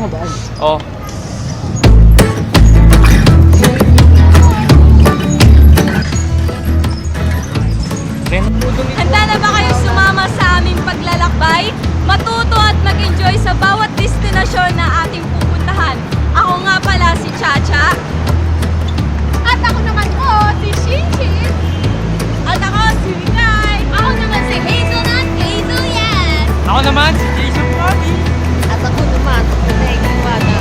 Mo masyadong mabaan. Oh. Handa na ba kayo sumama sa aming paglalakbay? Matuto at mag-enjoy sa bawat destinasyon na ating pupuntahan. Ako nga pala si Chacha. At ako naman po, si Shinshin. At ako si Rinay. Ako naman si Hazelnut Hazel Yan. Ako naman, si Jason. At naman, si Megan Bata.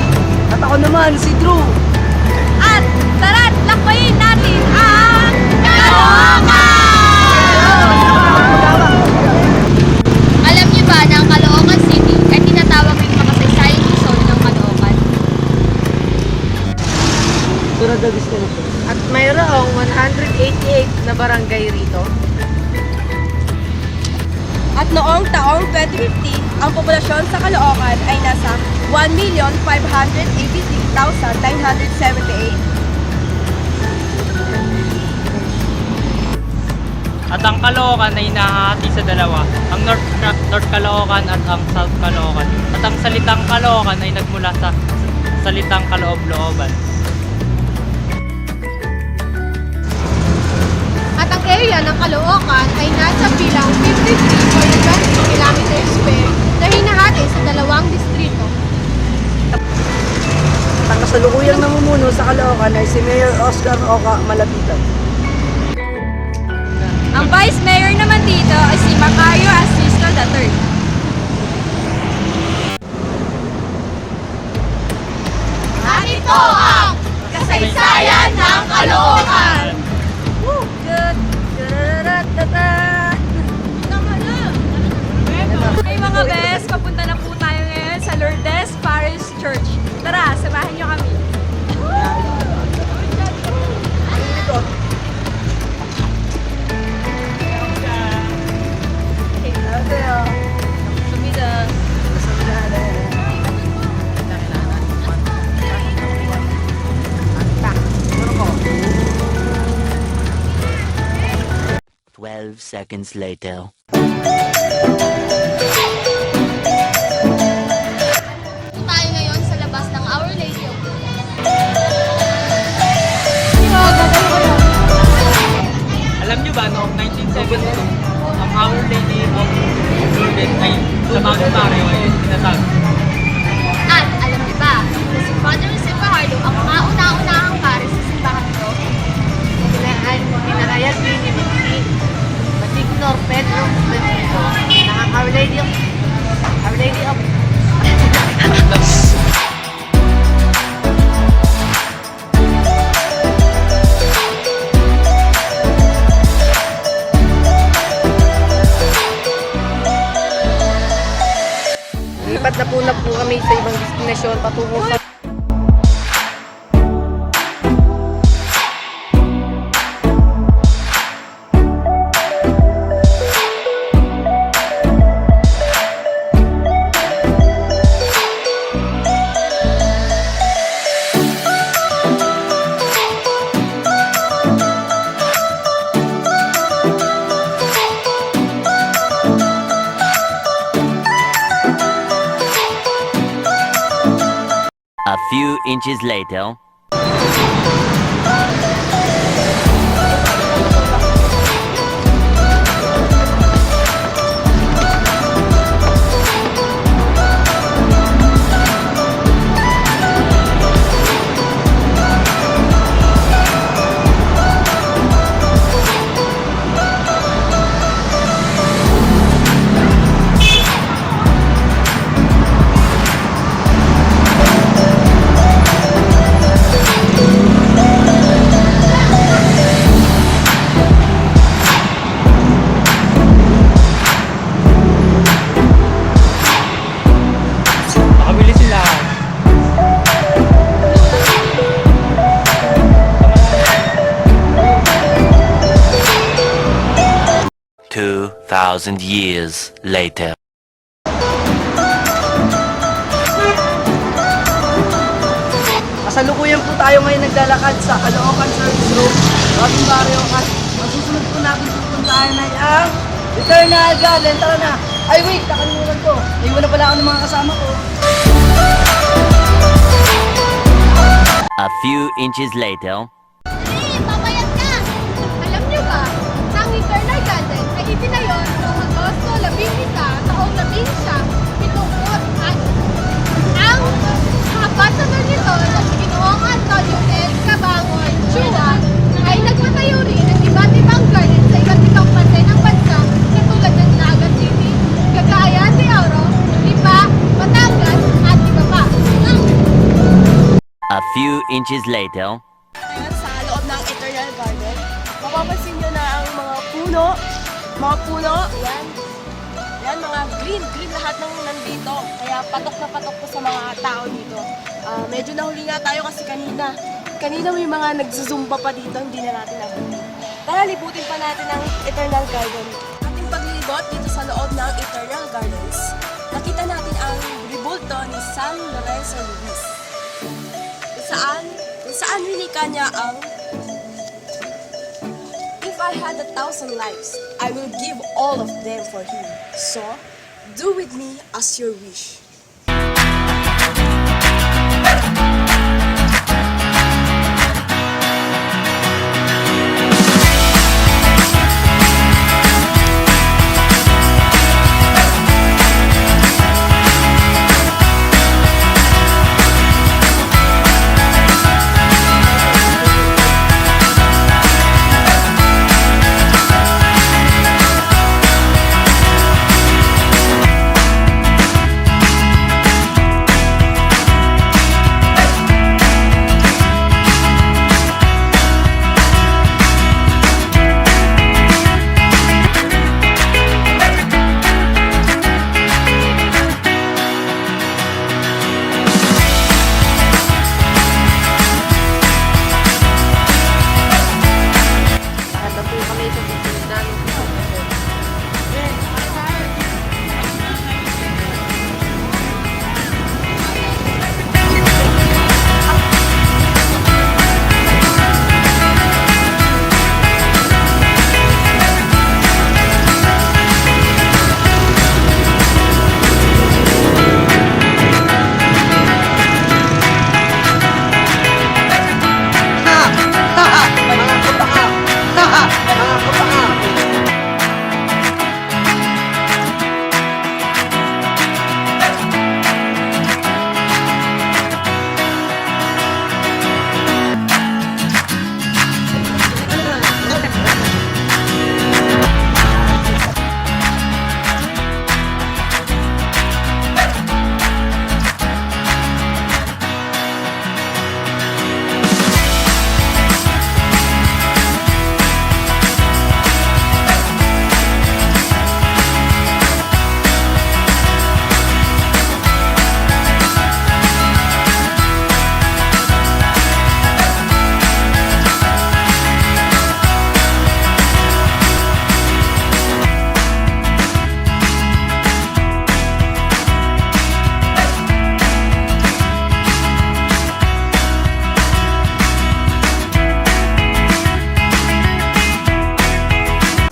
At ako naman, si Drew. At tara't lakbayin natin ang Caloocan! Alam niyo ba na ang Caloocan City ay tinatawag rin makasaysayang Luzon ng Caloocan? Sunod na destination. At mayroong 188 na barangay rito. At noong taong 2015, ang populasyon sa Caloocan ay nasa 1,586,978. At ang Caloocan ay nahahati sa dalawa, ang North, North Caloocan at ang South Caloocan. At ang salitang Caloocan ay nagmula sa salitang kaloob-looban. At ang area ng Caloocan ay nasa bilang 53.20 km square na hinahati sa dalawang distrito. Ang kasalukuyang namumuno sa Caloocan ay si Mayor Oscar Oca Malapitan. Ang Vice Mayor naman dito ay si Macario Asisto III. At ito ang kasaysayan ng Caloocan. Mga bes, papunta na po tayo ngayon sa Lourdes Parish Church. Tara, samahan niyo kami. Twelve seconds later. 1972, ang Our Lady of Lourdes ay sa Mount Mario ay tinatag. At alam niyo ba si Father Jose Fajardo ang kauna-unahang pare sa simbahan ito? Pinarayag din ni Miki. Matignor Pedro Benito. Ang Our Lady of... Our Lady of... na po na po kami sa ibang destinasyon patungo sa few inches later. 2,000 years later. Kasalukuyan po tayo ngayon naglalakad sa Caloocan Service Road, Bagong Barrio at ang susunod po natin pupuntahan ay ang Eternal Garden. Tara na! Ay wait, nakalimutan ko. Naiwan na pala ako ng mga kasama ko. A few inches later. Few inches later. Sa loob ng Eternal Garden, mapapansin nyo na ang mga puno, mga puno, yan, yan, mga green, green lahat ng nandito. Kaya patok na patok po sa mga tao dito. Ah, medyo nahuli nga tayo kasi kanina, kanina may mga nagzuzumba pa dito, hindi na natin nahuli. Tara, libutin pa natin ang Eternal Garden. Ating paglilibot dito sa loob ng Eternal Gardens, nakita natin ang ribulto ni San Lorenzo Luis saan, saan winika niya ang If I had a thousand lives, I will give all of them for him. So, do with me as your wish.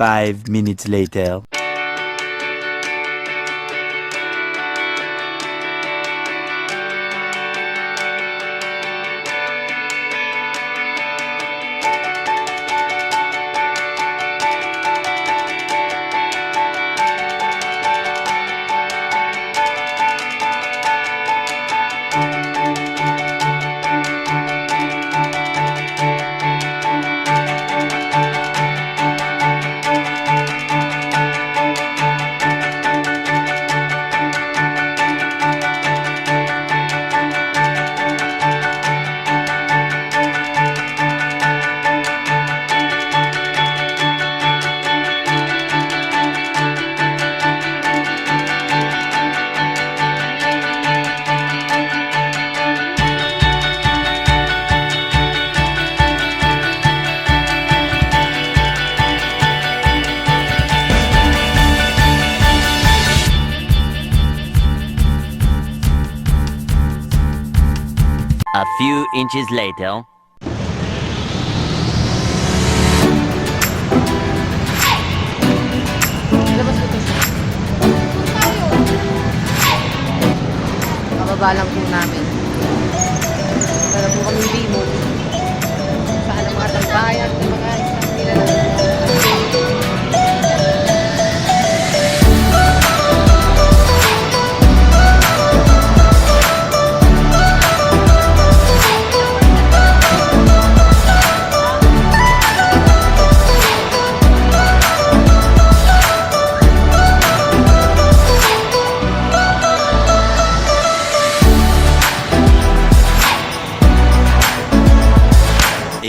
Five minutes later. Inches later. Kababa lang po namin. Para po kami bimol. Saan ang mga tambayan ng mga isang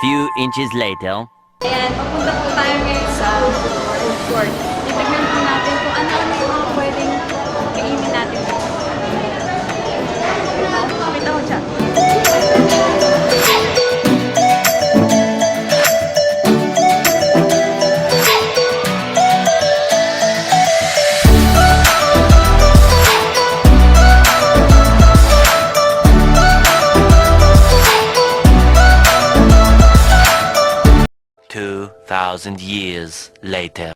Few inches later. Ayan, papunta po tayo ngayon sa fourth floor. Titignan 2,000 years later.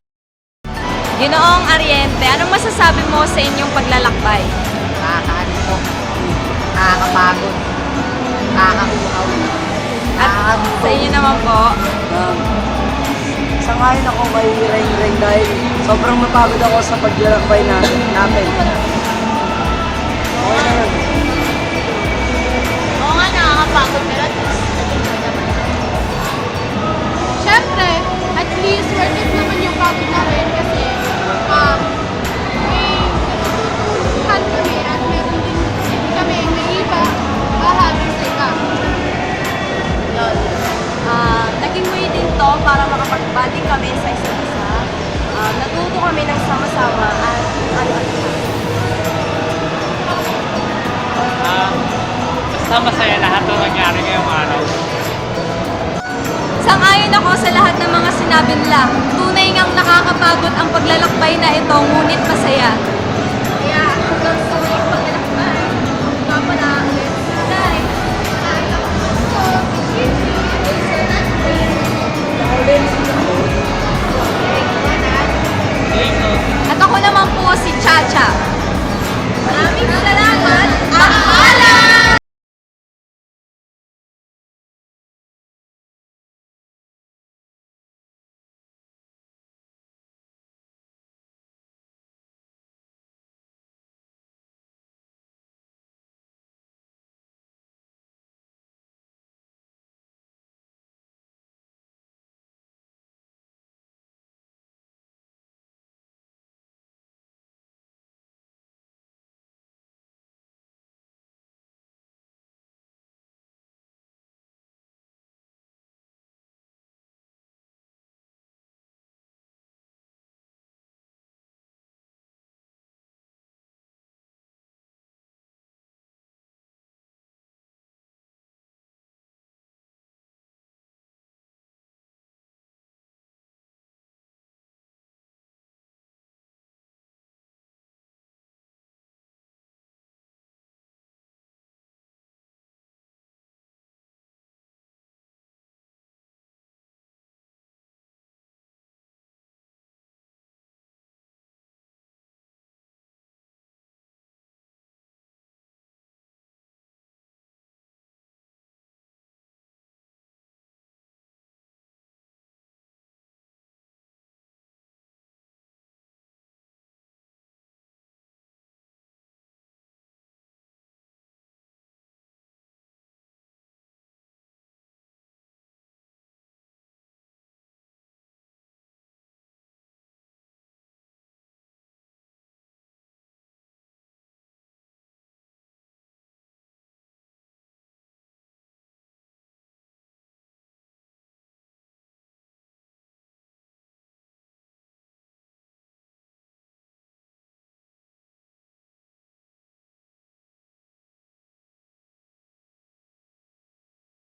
Ginoong Ariente, anong masasabi mo sa inyong paglalakbay? Nakakaano po. Nakakapagod. Nakakabuhaw. At sa inyo naman po, Um, sa ngayon ako kay Rain Rain dahil sobrang mapagod ako sa paglalakbay natin. natin. Okay na yun. Oo nga, nakakapagod pero at least naging naman. Siyempre, least worth it naman yung pagod namin kasi um, may natutuhan kami at meron din kami may iba bahagi sa iba. Yun. Ah, naging way din to para makapag-bonding kami sa isa't isa. Ah, natuto kami ng sama-sama at ano-ano. Ah, basta masaya lahat ng nangyari ngayong araw. Sang-ayon ako sa lahat ng mga sinabi nila. Tunay ngang nakakapagod ang paglalakbay na ito, ngunit masaya. Kaya hanggang sa muling paglalakbay, nga pala ulit. At ako naman po si Chacha.